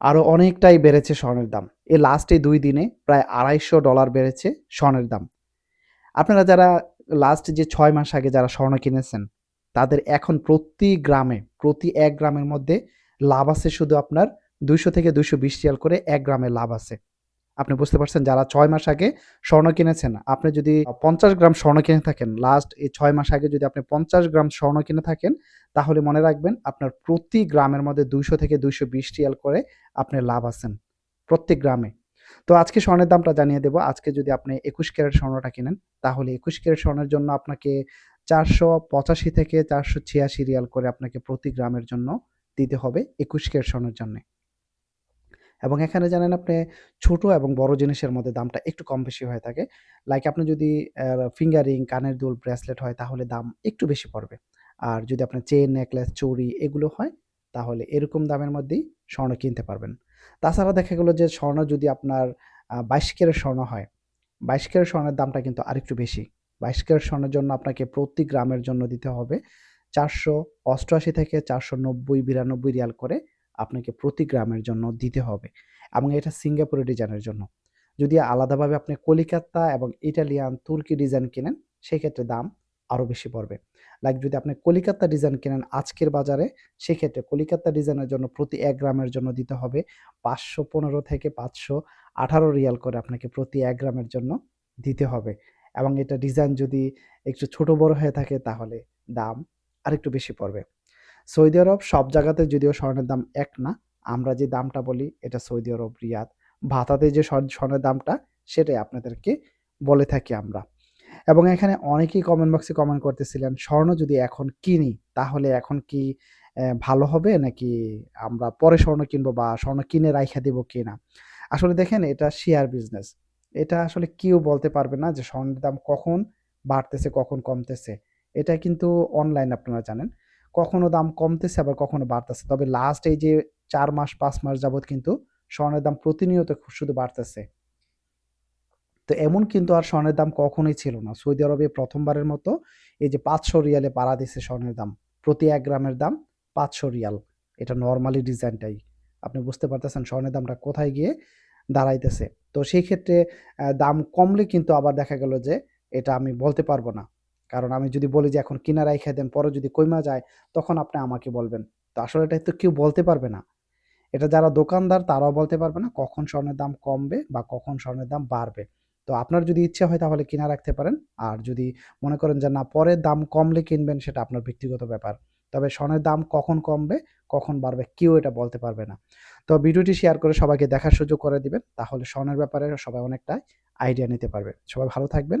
আরও অনেকটাই বেড়েছে স্বর্ণের দাম। এ লাস্টে দুই দিনে প্রায় আড়াইশো ডলার বেড়েছে স্বর্ণের দাম। আপনারা যারা লাস্ট যে ছয় মাস আগে যারা স্বর্ণ কিনেছেন, তাদের এখন প্রতি গ্রামে, প্রতি এক গ্রামের মধ্যে লাভ আছে শুধু আপনার দুইশো থেকে দুইশো বিশ করে এক গ্রামে লাভ আছে। আপনি বুঝতে পারছেন যারা ছয় মাস আগে স্বর্ণ কিনেছেন, আপনি যদি পঞ্চাশ গ্রাম স্বর্ণ কিনে থাকেন লাস্ট এই ছয় মাস আগে যদি আপনি পঞ্চাশ গ্রাম স্বর্ণ কিনে থাকেন, তাহলে মনে রাখবেন আপনার প্রতি গ্রামের মধ্যে দুইশো থেকে দুইশো বিশ রিয়াল করে আপনি লাভ আছেন, প্রত্যেক গ্রামে। তো আজকে স্বর্ণের দামটা জানিয়ে দেবো। আজকে যদি আপনি একুশ ক্যারেট স্বর্ণটা কিনেন, তাহলে একুশ ক্যারেট স্বর্ণের জন্য আপনাকে চারশো পঁচাশি থেকে চারশো ছিয়াশি রিয়াল করে আপনাকে প্রতি গ্রামের জন্য দিতে হবে একুশ ক্যারেট স্বর্ণের জন্য। এবং এখানে জানেন আপনি ছোট এবং বড় জিনিসের মধ্যে দামটা একটু কম বেশি হয়ে থাকে। লাইক আপনি যদি ফিঙ্গারিং কানের দুল ব্রেসলেট হয় তাহলে দাম একটু বেশি পড়বে। আর যদি আপনার চেন নেকলেস চুড়ি এগুলো হয় তাহলে এরকম দামের মধ্যেই স্বর্ণ কিনতে পারবেন। তাছাড়া দেখা গেলো যে স্বর্ণ যদি আপনার বাইশ ক্যারেট স্বর্ণ হয়, বাইশ ক্যারেট স্বর্ণের দামটা কিন্তু আরেকটু বেশি। বাইশ ক্যারেট স্বর্ণের জন্য আপনাকে প্রতি গ্রামের জন্য দিতে হবে চারশো অষ্টআশি থেকে চারশো নব্বই, বিরানব্বই রিয়াল করে আপনাকে প্রতি গ্রামের জন্য দিতে হবে এবং এটা সিঙ্গাপুরের ডিজাইনের জন্য। যদি আলাদাভাবে আপনি কলিকাতা এবং ইটালিয়ান তুর্কি ডিজাইন কেনেন, সেক্ষেত্রে দাম আরও বেশি পড়বে। লাইক যদি আপনি কলিকাতা ডিজাইন কেনেন আজকের বাজারে, সেক্ষেত্রে কলিকাতা ডিজাইনের জন্য প্রতি এক গ্রামের জন্য দিতে হবে পাঁচশো পনেরো থেকে পাঁচশো আঠারো রিয়াল করে আপনাকে প্রতি এক গ্রামের জন্য দিতে হবে। এবং এটা ডিজাইন যদি একটু ছোট বড় হয়ে থাকে, তাহলে দাম আরেকটু বেশি পড়বে। সৌদি আরব সব জায়গাতে যদিও স্বর্ণের দাম এক না, আমরা যে দামটা বলি এটা সৌদি আরব, রিয়াদ। ভাতাতে যে স্বর্ণের দামটা সেটাই আপনাদেরকে বলে থাকি আমরা। এবং এখানে অনেকেই কমেন্ট বক্সে কমেন্ট করতেছিলেন, স্বর্ণ যদি এখন কিনি তাহলে এখন কি ভালো হবে নাকি আমরা পরে স্বর্ণ কিনবো বা স্বর্ণ কিনে রাইখা দেবো কি না আসলে দেখেন এটা শেয়ার বিজনেস এটা আসলে কেউ বলতে পারবে না যে স্বর্ণের দাম কখন বাড়তেছে, কখন কমতেছে। এটা কিন্তু অনলাইন আপনারা জানেন। কখনো দাম কমতেছে, আবার কখনো বাড়তেছে। তবে লাস্ট এই যে চার মাস, পাঁচ মাস যাবৎ কিন্তু স্বর্ণের দাম প্রতিনিয়ত শুধু বাড়তেছে। তো এমন কিন্তু আর স্বর্ণের দাম কখনোই ছিল না। সৌদি আরবে প্রথমবারের মতো এই যে পাঁচশো রিয়ালে পাড়া দিছে স্বর্ণের দাম। প্রতি এক গ্রামের দাম পাঁচশো রিয়াল। এটা নর্মালি ডিজাইনটাই আপনি বুঝতে পারতেছেন স্বর্ণের দামটা কোথায় গিয়ে দাঁড়াইতেছে। তো সেই ক্ষেত্রে দাম কমলে কিন্তু আবার দেখা গেল যে এটা আমি বলতে পারব না। কারণ আমি যদি বলি যে, এখন কিনা রাইখা দেন, পরে যদি কইমা যায়, তখন আপনি আমাকে বলবেন। তো আসলে এটা তো কেউ বলতে পারবে না। এটা যারা দোকানদার, তারাও বলতে পারবে না কখন স্বর্ণের দাম কমবে বা কখন স্বর্ণের দাম বাড়বে। তো আপনার যদি ইচ্ছা হয় তাহলে কিনা রাখতে পারেন। আর যদি মনে করেন যে, না পরে দাম কমলে কিনবেন, সেটা আপনার ব্যক্তিগত ব্যাপার। তবে স্বর্ণের দাম কখন কমবে, কখন বাড়বে, কেউ এটা বলতে পারবে না। তো ভিডিওটি শেয়ার করে সবাইকে দেখার সুযোগ করে দিবেন, তাহলে স্বর্ণের ব্যাপারে সবাই অনেকটাই আইডিয়া নিতে পারবে। সবাই ভালো থাকবেন।